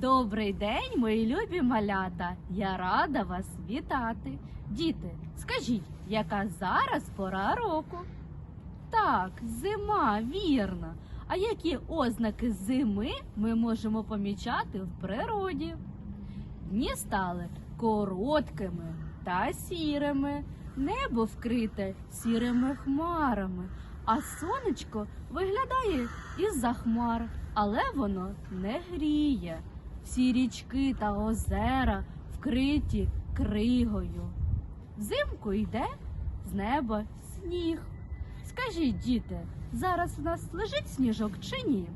Добрий день, мої любі малята. Я рада вас вітати. Діти, скажіть, яка зараз пора року? Так, зима, вірно. А які ознаки зими ми можемо помічати в природі? Дні стали короткими та сірими, небо вкрите сірими хмарами, а сонечко виглядає із-за хмар, але воно не гріє. Всі річки та озера вкриті кригою. Взимку йде з неба сніг. Скажіть, діти, зараз в нас лежить сніжок чи ні?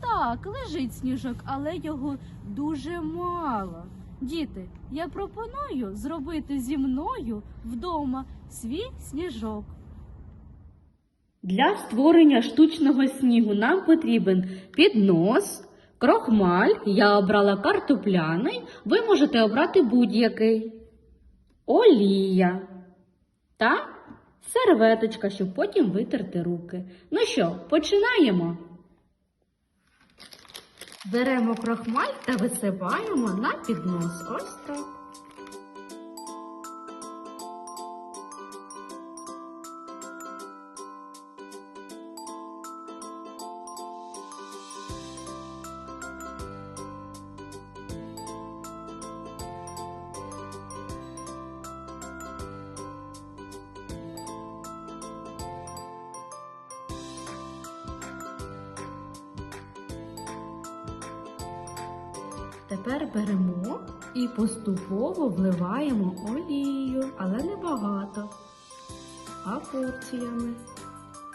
Так, лежить сніжок, але його дуже мало. Діти, я пропоную зробити зі мною вдома свій сніжок. Для створення штучного снігу нам потрібен піднос, крохмаль, я обрала картопляний, ви можете обрати будь-який, олія та серветочка, щоб потім витерти руки. Ну що, починаємо. Беремо крохмаль та висипаємо на піднос. Ось так. Тепер беремо і поступово вливаємо олію, але не багато, а порціями.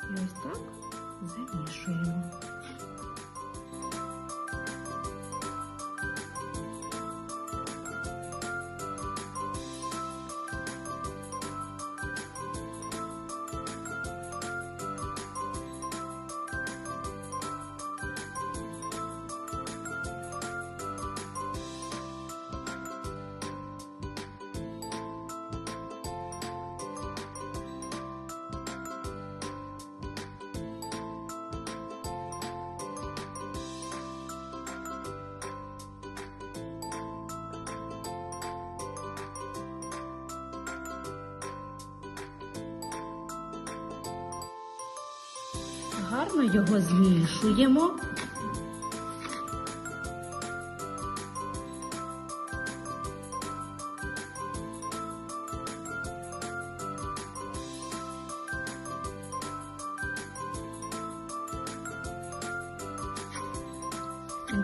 І ось так замішуємо. Гарно його змішуємо.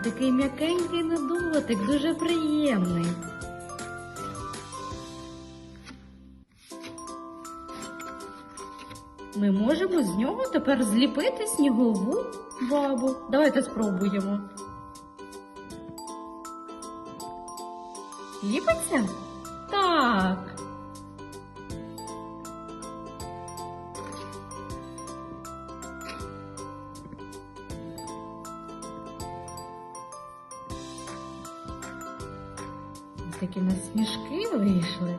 Такий м'якенький на дотик, дуже приємний. Ми можемо з нього тепер зліпити снігову бабу. Давайте спробуємо. Ліпиться? Так. Такі у нас вийшли.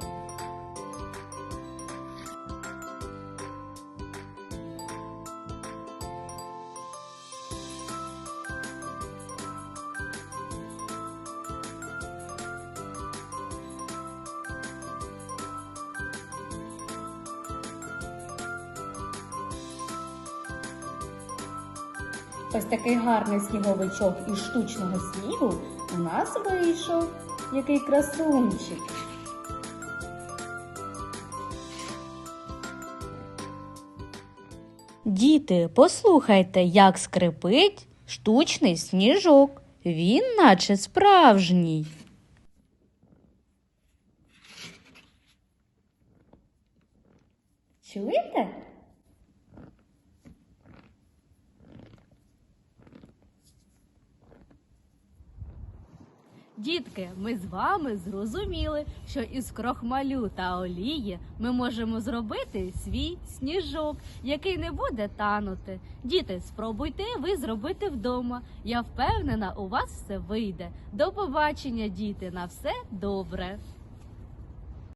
Ось такий гарний сніговичок із штучного снігу у нас вийшов. Який красунчик. Діти, послухайте, як скрипить штучний сніжок. Він наче справжній. Чуєте? Дітки, ми з вами зрозуміли, що із крохмалю та олії ми можемо зробити свій сніжок, який не буде танути. Діти, спробуйте ви зробити вдома. Я впевнена, у вас все вийде. До побачення, діти, на все добре.